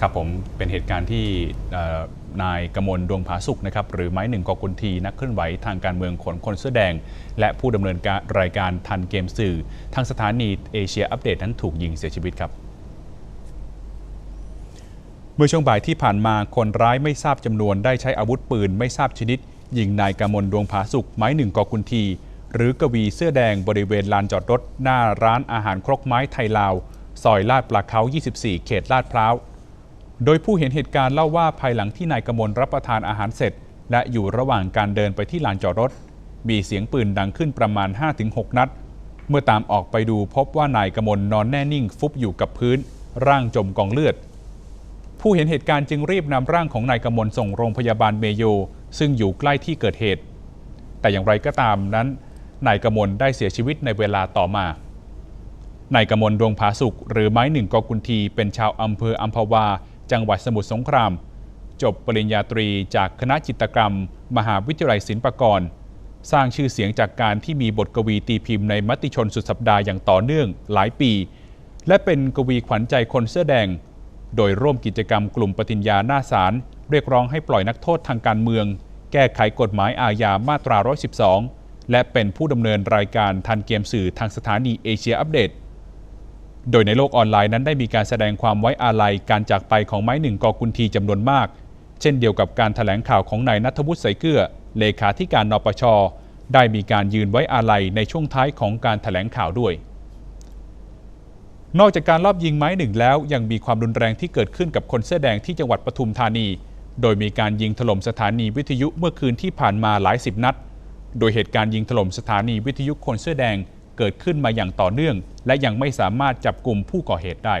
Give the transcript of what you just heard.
ครับผมเป็นเหตุการณ์ที่นายกมลดวงผาสุกนะครับหรือไม้หนึ่งกอกุลทีนักเคลื่อนไหวทางการเมืองขนคนเสื้อแดง และผู้ดำเนินการรายการทันเกมสื่อ ทางสถานีเอเชียอัปเดตนั้นถูกยิงเสียชีวิตครับเมื่อช่วงบ่ายที่ผ่านมาคนร้ายไม่ทราบจำนวนได้ใช้อาวุธปืนไม่ทราบชนิดยิงนายกมลดวงผาสุกไม้หนึ่งกอกุลทีหรือกวีเสื้อแดงบริเวณลานจอดรถ หน้าร้านอาหารครกไม้ไทยลาว ซอยลาดปลาเขา24 เขตลาดพร้าว โดยผู้เห็นเหตุการณ์เล่าว่าภายหลังที่นายกมลรับประทานอาหารเสร็จ และอยู่ระหว่างการเดินไปที่ลานจอดรถ มีเสียงปืนดังขึ้นประมาณ 5-6 นัด เมื่อตามออกไปดูพบว่านายกมลนอนแน่นิ่งฟุบอยู่กับพื้น ร่างจมกองเลือด ผู้เห็นเหตุการณ์จึงรีบนำร่างของนายกมลส่งโรงพยาบาลเมโย ซึ่งอยู่ใกล้ที่เกิดเหตุ แต่อย่างไรก็ตามนั้นนายกมลได้เสียชีวิตในเวลาต่อมานายกมลดวงผาสุกหรือไม้หนึ่งกอกุลทีเป็นชาวอำเภออัมพวา จังหวัดสมุทรสงคราม จบปริญญาตรีจากคณะจิตกรรม มหาวิทยาลัยศิลปากร สร้างชื่อเสียงจากการที่มีบทกวีตีพิมพ์ในมติชนสุดสัปดาห์อย่างต่อเนื่องหลายปี และเป็นกวีขวัญใจคนเสื้อแดง โดยร่วมกิจกรรมกลุ่มปฏิญญาหน้าศาลเรียกร้องให้ปล่อยนักโทษทางการเมือง แก้ไขกฎหมายอาญามาตรา 112 และเป็นผู้ดำเนินรายการทันเกมสื่อทางสถานีเอเชียอัปเดต โดยในโลกออนไลน์นั้นได้มีการแสดงความไว้อาลัยการจากไปของไม้หนึ่งกอกุลทีจำนวนมาก เช่นเดียวกับการถแถลงข่าวของนายนัทวุฒิใสเกื้อ เลขาธิการนปช ได้มีการยืนไว้อาลัยในช่วงท้ายของการถแถลงข่าวด้วย นอกจากการลอบยิงไม้หนึ่งแล้วยังมีความรุนแรงที่เกิดขึ้นกับคนเสื้อแดงที่จังหวัดปทุมธานี โดยมีการยิงถล่มสถานีวิทยุเมื่อคืนที่ผ่านมาหลายสิบนัด โดยเหตุการณ์ยิงถล่มสถานีวิทยุคนเสื้อแดง เกิดขึ้นมาอย่างต่อเนื่อง และยังไม่สามารถจับกลุ่มผู้ก่อเหตุได้